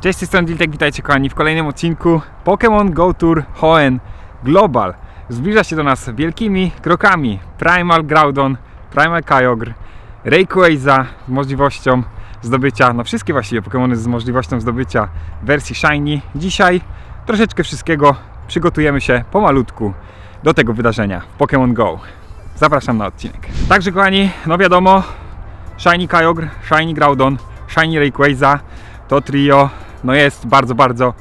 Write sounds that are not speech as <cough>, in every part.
Cześć, z tej strony Diltek, witajcie kochani w kolejnym odcinku Pokémon Go Tour Hoenn Global. Zbliża się do nas wielkimi krokami Primal Groudon, Primal Kyogre, Rayquaza z możliwością zdobycia, no wszystkie właściwie Pokémony z możliwością zdobycia wersji Shiny. Dzisiaj troszeczkę wszystkiego przygotujemy się pomalutku do tego wydarzenia w Pokémon Go. Zapraszam na odcinek. Także kochani, no wiadomo, Shiny Kyogre, Shiny Groudon, Shiny Rayquaza to trio no jest bardzo, bardzo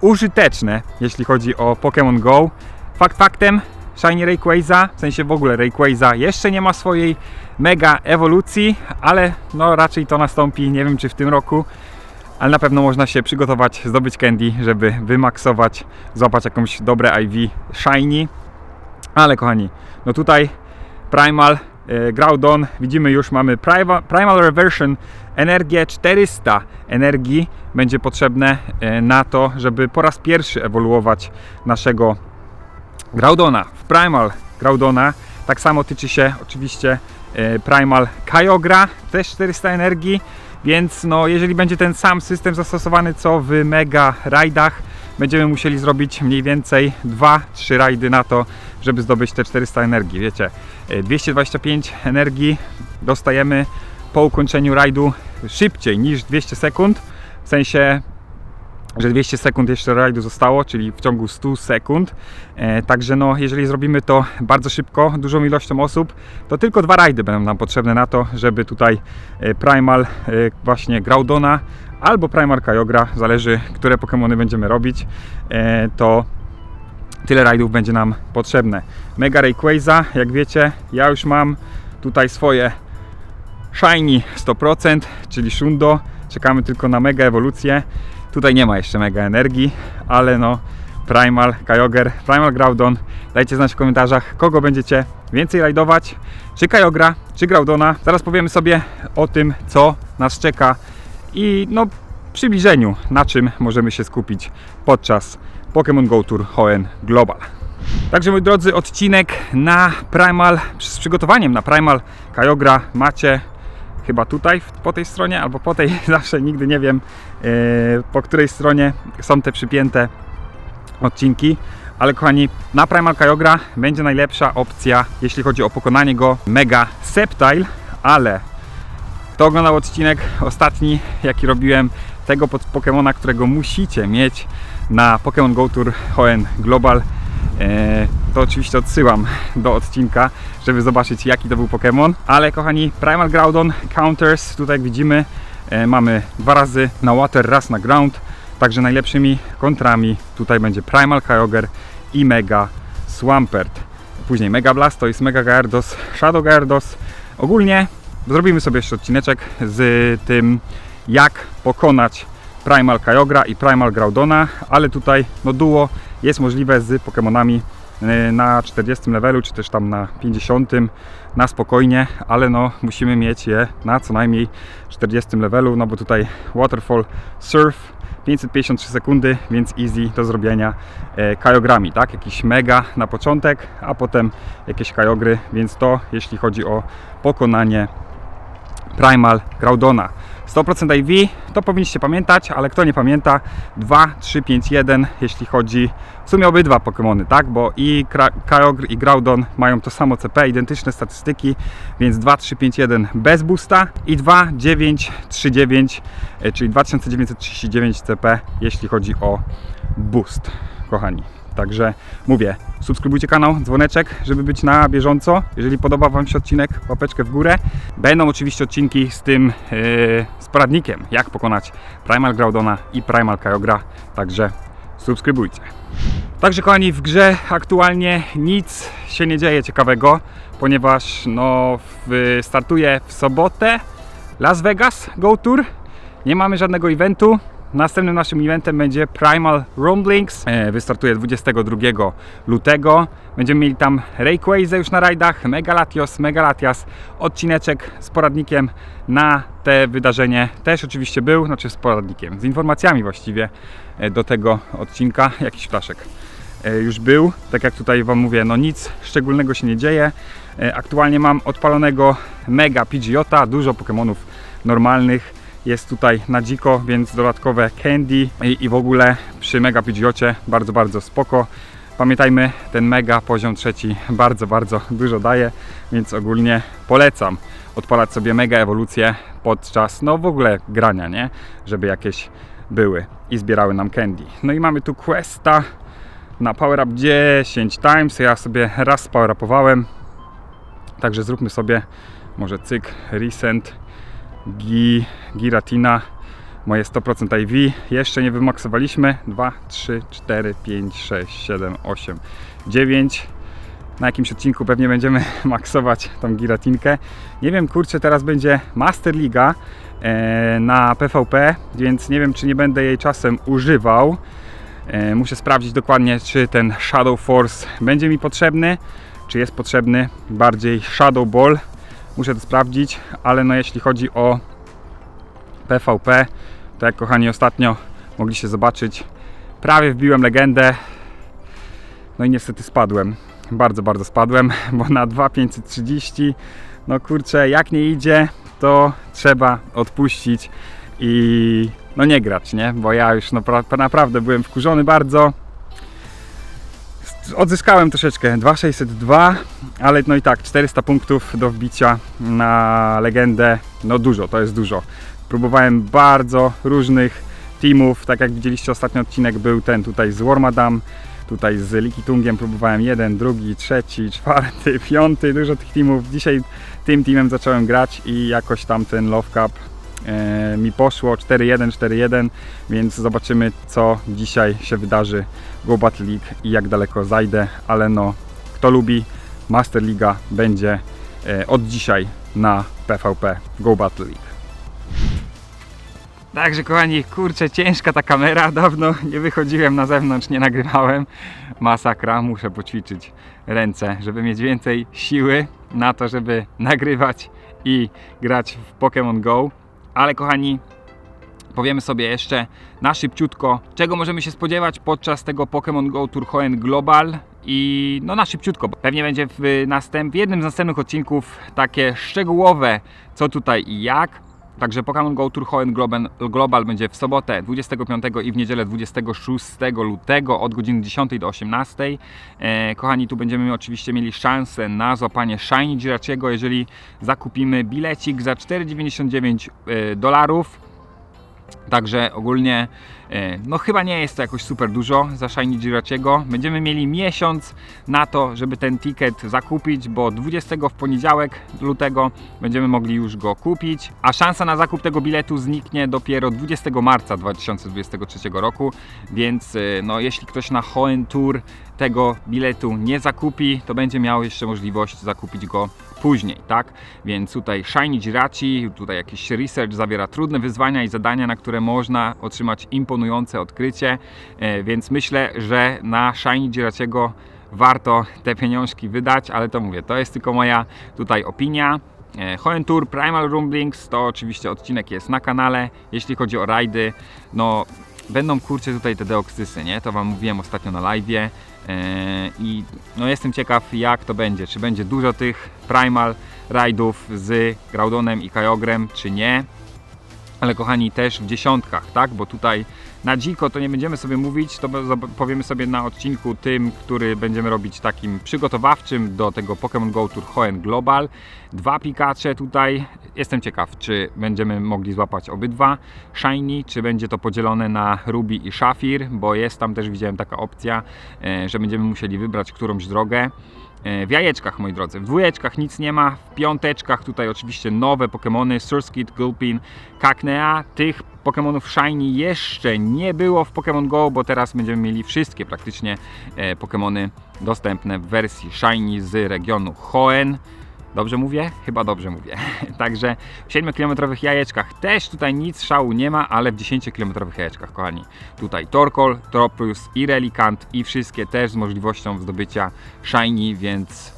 użyteczne, jeśli chodzi o Pokémon Go. Fakt faktem, Shiny Rayquaza, w sensie w ogóle Rayquaza jeszcze nie ma swojej mega ewolucji, ale no raczej to nastąpi, nie wiem czy w tym roku, ale na pewno można się przygotować, zdobyć candy, żeby wymaksować, złapać jakąś dobre IV Shiny. Ale kochani, no tutaj Primal e, Groudon, widzimy już mamy Primal, Reversion, energię 400 energii będzie potrzebne e, na to, żeby po raz pierwszy ewoluować naszego Groudona. W Primal Groudona tak samo tyczy się oczywiście e, Primal Kyogre, też 400 energii, więc no, jeżeli będzie ten sam system zastosowany co w Mega Rajdach, będziemy musieli zrobić mniej więcej 2-3 rajdy na to, żeby zdobyć te 400 energii. Wiecie, e, 225 energii dostajemy po ukończeniu rajdu szybciej niż 200 sekund, w sensie że 200 sekund jeszcze rajdu zostało, czyli w ciągu 100 sekund. E, także no, jeżeli zrobimy to bardzo szybko, dużą ilością osób, to tylko dwa rajdy będą nam potrzebne na to, żeby tutaj e, Primal e, właśnie Groudona albo Primal Kyogre, zależy które Pokémony będziemy robić, e, to tyle rajdów będzie nam potrzebne. Mega Rayquaza, jak wiecie, ja już mam tutaj swoje Shiny 100%, czyli Shundo. Czekamy tylko na mega ewolucję. Tutaj nie ma jeszcze mega energii, ale no Primal, Kyogre, Primal Groudon. Dajcie znać w komentarzach, kogo będziecie więcej rajdować, czy Kyogre, czy Groudona. Zaraz powiemy sobie o tym, co nas czeka i no przybliżeniu, na czym możemy się skupić podczas Pokémon Go Tour Hoenn Global. Także moi drodzy, odcinek na Primal, z przygotowaniem na Primal Kyogre macie chyba tutaj, po tej stronie, albo po tej, <laughs> zawsze nigdy nie wiem e, po której stronie są te przypięte odcinki. Ale kochani, na Primal Kyogre będzie najlepsza opcja, jeśli chodzi o pokonanie go Mega Sceptile, ale kto oglądał odcinek ostatni, jaki robiłem tego pod Pokemona, którego musicie mieć na Pokémon Go Tour Hoenn Global, e, to oczywiście odsyłam do odcinka, żeby zobaczyć jaki to był Pokémon. Ale kochani, Primal Groudon Counters, tutaj jak widzimy, e, mamy dwa razy na Water, raz na Ground, także najlepszymi kontrami tutaj będzie Primal Kyogre i Mega Swampert. Później Mega Blastoise, Mega Gyarados, Shadow Gyarados. Ogólnie zrobimy sobie jeszcze odcineczek z tym, jak pokonać Primal Kyogre i Primal Groudona, ale tutaj no duo jest możliwe z Pokémonami y, na 40 levelu, czy też tam na 50 na spokojnie, ale no musimy mieć je na co najmniej 40 levelu, no bo tutaj Waterfall Surf 553 sekundy, więc easy do zrobienia e, kajogrami, tak? Jakiś mega na początek, a potem jakieś kajogry, więc to jeśli chodzi o pokonanie Primal Groudona. 100% IV to powinniście pamiętać, ale kto nie pamięta 2, 3, 5, 1 jeśli chodzi w sumie obydwa Pokémony, tak? Bo i Kyogre i Groudon mają to samo CP, identyczne statystyki, więc 2, 3, 5, 1 bez boosta i 2, 9, 3, 9, e, czyli 2939 CP jeśli chodzi o boost, kochani. Także mówię, subskrybujcie kanał, dzwoneczek, żeby być na bieżąco. Jeżeli podoba Wam się odcinek, łapeczkę w górę. Będą oczywiście odcinki z tym, yy, jak pokonać Primal Groudona i Primal Kyogre. Także subskrybujcie. Także kochani, w grze aktualnie nic się nie dzieje ciekawego, ponieważ no, w, startuje w sobotę Las Vegas Go Tour. Nie mamy żadnego eventu. Następnym naszym eventem będzie Primal Rumblings. E, Wystartuje 22 lutego. Będziemy mieli tam Rayquaza już na rajdach, Megalatios, Megalatias, odcineczek z poradnikiem na te wydarzenie też oczywiście był, znaczy z poradnikiem, z informacjami właściwie e, do tego odcinka, jakiś flaszek e, już był. Tak jak tutaj Wam mówię, no nic szczególnego się nie dzieje. Aktualnie mam odpalonego Mega Pidgeota, dużo Pokémonów normalnych. Jest tutaj na dziko, więc dodatkowe candy i, i w ogóle przy Mega Pidgeocie bardzo, bardzo spoko. Pamiętajmy, ten mega poziom trzeci bardzo, bardzo dużo daje, więc ogólnie polecam odpalać sobie mega ewolucję podczas, no w ogóle grania, nie? Żeby jakieś były i zbierały nam candy. No i mamy tu questa na power up 10 times. Ja sobie raz power upowałem, także zróbmy sobie może cyk, recent, gi, giratina, moje 100% IV. Jeszcze nie wymaksowaliśmy. 2, 3, 4, 5, 6, 7, 8, 9. Na jakimś odcinku pewnie będziemy <laughs> maksować tą giratinkę. Nie wiem, kurczę, teraz będzie Master Liga e, na PvP, więc nie wiem, czy nie będę jej czasem używał. E, muszę sprawdzić dokładnie, czy ten Shadow Force będzie mi potrzebny, czy jest potrzebny bardziej Shadow Ball. Muszę to sprawdzić, ale no jeśli chodzi o PvP, to jak kochani ostatnio mogliście zobaczyć, prawie wbiłem legendę. No i niestety spadłem. Bardzo, bardzo spadłem, <laughs> bo na 2530 no kurczę, jak nie idzie, to trzeba odpuścić i no nie grać, nie? Bo ja już no, pra- naprawdę byłem wkurzony bardzo. Odzyskałem troszeczkę 2602, ale no i tak 400 punktów do wbicia na legendę, no dużo, to jest dużo. Próbowałem bardzo różnych teamów, tak jak widzieliście ostatni odcinek był ten tutaj z Wormadam, tutaj z Likitungiem próbowałem jeden, drugi, trzeci, czwarty, <laughs> piąty, dużo tych teamów. Dzisiaj tym teamem zacząłem grać i jakoś tam ten Love Cup mi poszło 4-1, 4-1, więc zobaczymy co dzisiaj się wydarzy Go Battle League i jak daleko zajdę, ale no kto lubi Master Liga będzie e, od dzisiaj na PvP Go Battle League. Także kochani, kurczę, ciężka ta kamera, dawno nie wychodziłem na zewnątrz, nie nagrywałem. Masakra, muszę poćwiczyć ręce, żeby mieć więcej siły na to, żeby nagrywać i grać w Pokémon Go. Ale kochani, powiemy sobie jeszcze na szybciutko, czego możemy się spodziewać podczas tego Pokémon Go Tour Hoenn Global i no na szybciutko, pewnie będzie w, następ, w jednym z następnych odcinków takie szczegółowe co tutaj i jak. Także Pokémon Go Tour Global, będzie w sobotę 25 i w niedzielę 26 lutego od godziny 10 do 18. E, kochani, tu będziemy oczywiście mieli szansę na złapanie Shiny Giraciego, jeżeli zakupimy bilecik za 4,99 e, dolarów. Także ogólnie, e, no chyba nie jest to jakoś super dużo za Shiny Giraciego. Będziemy mieli miesiąc na to, żeby ten ticket zakupić, bo 20 w poniedziałek lutego będziemy mogli już go kupić, a szansa na zakup tego biletu zniknie dopiero 20 marca 2023 roku, więc e, no jeśli ktoś na Hoenn Tour tego biletu nie zakupi, to będzie miał jeszcze możliwość zakupić go później, tak? Więc tutaj Shiny Jirachi, tutaj jakiś research zawiera trudne wyzwania i zadania, na które można otrzymać imponujące odkrycie, e, więc myślę, że na Shiny Jirachiego warto te pieniążki wydać, ale to mówię, to jest tylko moja tutaj opinia. E, Hoenn Tour Primal Rumblings to oczywiście odcinek jest na kanale. Jeśli chodzi o rajdy, no będą kurczę tutaj te deoksysy, nie? To Wam mówiłem ostatnio na live'ie. E, I no jestem ciekaw jak to będzie, czy będzie dużo tych Primal rajdów z Graudonem i Kyogrem, czy nie. Ale kochani, też w dziesiątkach, tak? Bo tutaj na dziko to nie będziemy sobie mówić, to powiemy sobie na odcinku tym, który będziemy robić takim przygotowawczym do tego Pokémon Go Tour Hoenn Global. Dwa Pikacze tutaj. Jestem ciekaw, czy będziemy mogli złapać obydwa Shiny, czy będzie to podzielone na Ruby i Shafir, bo jest tam też widziałem taka opcja, e, że będziemy musieli wybrać którąś drogę. E, W jajeczkach, moi drodzy. W dwójeczkach nic nie ma. W piąteczkach tutaj oczywiście nowe Pokémony Surskit, Gulpin, Kaknea. Tych Pokémonów Shiny jeszcze nie było w Pokémon Go, bo teraz będziemy mieli wszystkie praktycznie e, Pokémony dostępne w wersji Shiny z regionu Hoenn. Dobrze mówię? Chyba dobrze mówię. <laughs> Także w 7-kilometrowych jajeczkach też tutaj nic szału nie ma, ale w 10-kilometrowych jajeczkach, kochani. Tutaj Torkoal, Tropius i Relikant i wszystkie też z możliwością zdobycia Shiny, więc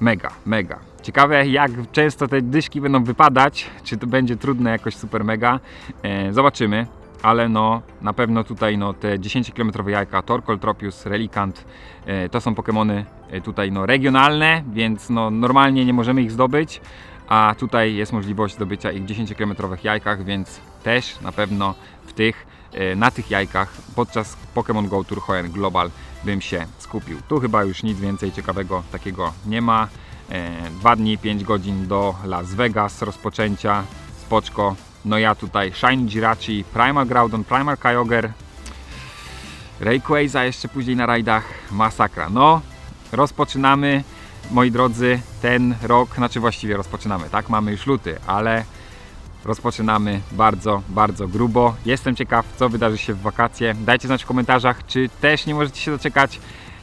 mega, mega. Ciekawe jak często te dyszki będą wypadać, czy to będzie trudne jakoś super mega. E, zobaczymy. Ale no, na pewno tutaj no, te 10-kilometrowe jajka, Torkoal, Tropius, Relikant, e, to są Pokémony e, tutaj no, regionalne, więc no, normalnie nie możemy ich zdobyć, a tutaj jest możliwość zdobycia ich w 10-kilometrowych jajkach, więc też na pewno w tych, e, na tych jajkach podczas Pokémon Go Tour Hoenn Global bym się skupił. Tu chyba już nic więcej ciekawego takiego nie ma. Dwa dni, 5 godzin do Las Vegas rozpoczęcia, spoczko. No ja tutaj Shiny Jirachi, Primal Groudon, Primal Kyogre, Rayquaza jeszcze później na rajdach, masakra. No, rozpoczynamy, moi drodzy, ten rok, znaczy właściwie rozpoczynamy, tak? Mamy już luty, ale rozpoczynamy bardzo, bardzo grubo. Jestem ciekaw, co wydarzy się w wakacje. Dajcie znać w komentarzach, czy też nie możecie się doczekać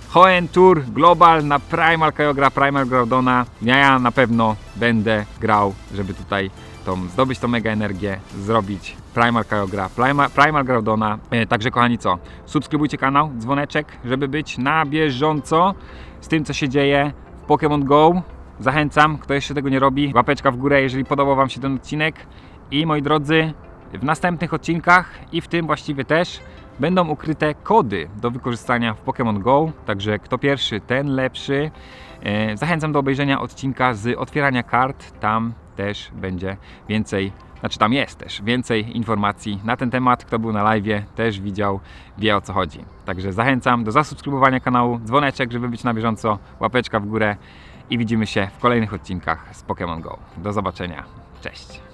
Hoenn Tour Global na Primal Kyogre, Primal Groudona. Ja na pewno będę grał, żeby tutaj tą, zdobyć tą mega energię, zrobić Primal Kyogre, Primal, Primal Groudona. E, Także kochani co, subskrybujcie kanał, dzwoneczek, żeby być na bieżąco z tym co się dzieje w Pokémon Go. Zachęcam, kto jeszcze tego nie robi, łapeczka w górę, jeżeli podobał Wam się ten odcinek. I moi drodzy, w następnych odcinkach i w tym właściwie też będą ukryte kody do wykorzystania w Pokémon Go. Także kto pierwszy, ten lepszy. E, Zachęcam do obejrzenia odcinka z otwierania kart. Tam też będzie więcej, znaczy tam jest też więcej informacji na ten temat. Kto był na live, też widział, wie o co chodzi. Także zachęcam do zasubskrybowania kanału, dzwoneczek, żeby być na bieżąco, łapeczka w górę i widzimy się w kolejnych odcinkach z Pokémon Go. Do zobaczenia. Cześć.